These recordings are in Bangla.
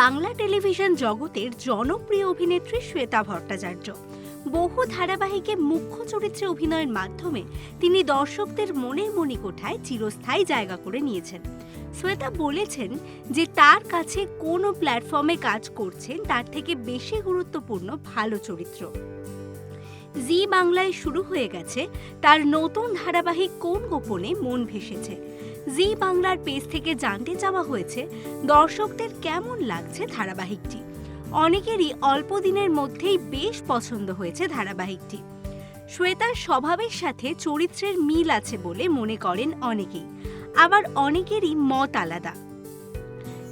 বাংলা টেলিভিশন জগতের জনপ্রিয় অভিনেত্রী শ্বেতা ভট্টাচার্য। বহু ধারাবাহিকে মুখ্য চরিত্রে অভিনয়ের মাধ্যমে তিনি দর্শকদের মনের মণিকোঠায় চিরস্থায়ী জায়গা করে নিয়েছেন। শ্বেতা বলেছেন যে তার কাছে কোনো প্ল্যাটফর্মে কাজ করছেন তার থেকে বেশি গুরুত্বপূর্ণ ভালো চরিত্র। জি বাংলায় শুরু হয়ে গেছে তার নতুন ধারাবাহিক কোন গোপনে মন ভেসেছে? জি বাংলার পেজ থেকে জানতে চাওয়া হয়েছে, দর্শকদের কেমন লাগছে ধারাবাহিকটি? অনেকেরই অল্প দিনের মধ্যেই বেশ পছন্দ হয়েছে ধারাবাহিকটি। শ্বেতার স্বভাবের সাথে চরিত্রের মিল আছে বলে মনে করেন অনেকেই, আবার অনেকেরই মত আলাদা।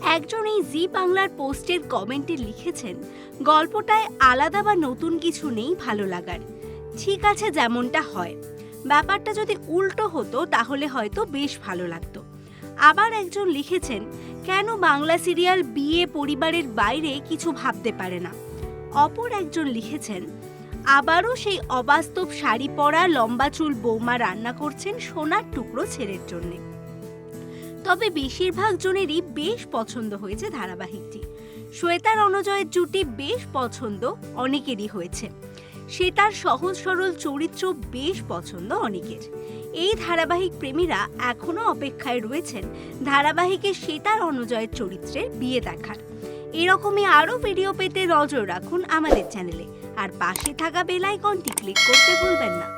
একজন এই জি বাংলার পোস্টের কমেন্টে লিখেছেন, গল্পটায় আলাদা বা নতুন কিছু নেই ভালো লাগার। ঠিক আছে যেমনটা হয়। ব্যাপারটা যদি উল্টো হতো, তাহলে হয়তো বেশ ভালো লাগতো। আবার একজন লিখেছেন, কেন বাংলা সিরিয়াল বিয়ে পরিবারের বাইরে কিছু ভাবতে পারে না? অপর একজন লিখেছেন, আবারও সেই অবাস্তব শাড়ি পরা লম্বা চুল বৌমা রান্না করছেন সোনার টুকরো ছেলের জন্যে। তবে বেশিরভাগ জনেরই বেশ পছন্দ হয়েছে ধারাবাহিকটি। শ্বেতার অনুজয়ের জুটি বেশ পছন্দ অনেকেরই হয়েছে। সে তার সহজ সরল চরিত্র বেশ পছন্দ অনেকের। এই ধারাবাহিক প্রেমীরা এখনও অপেক্ষায় রয়েছেন ধারাবাহিকে সীতার অনুজয়ের চরিত্রের বিয়ে দেখার। এরকমই আরও ভিডিও পেতে নজর রাখুন আমাদের চ্যানেলে। আর পাশে থাকা বেল আইকনটি ক্লিক করতে ভুলবেন না।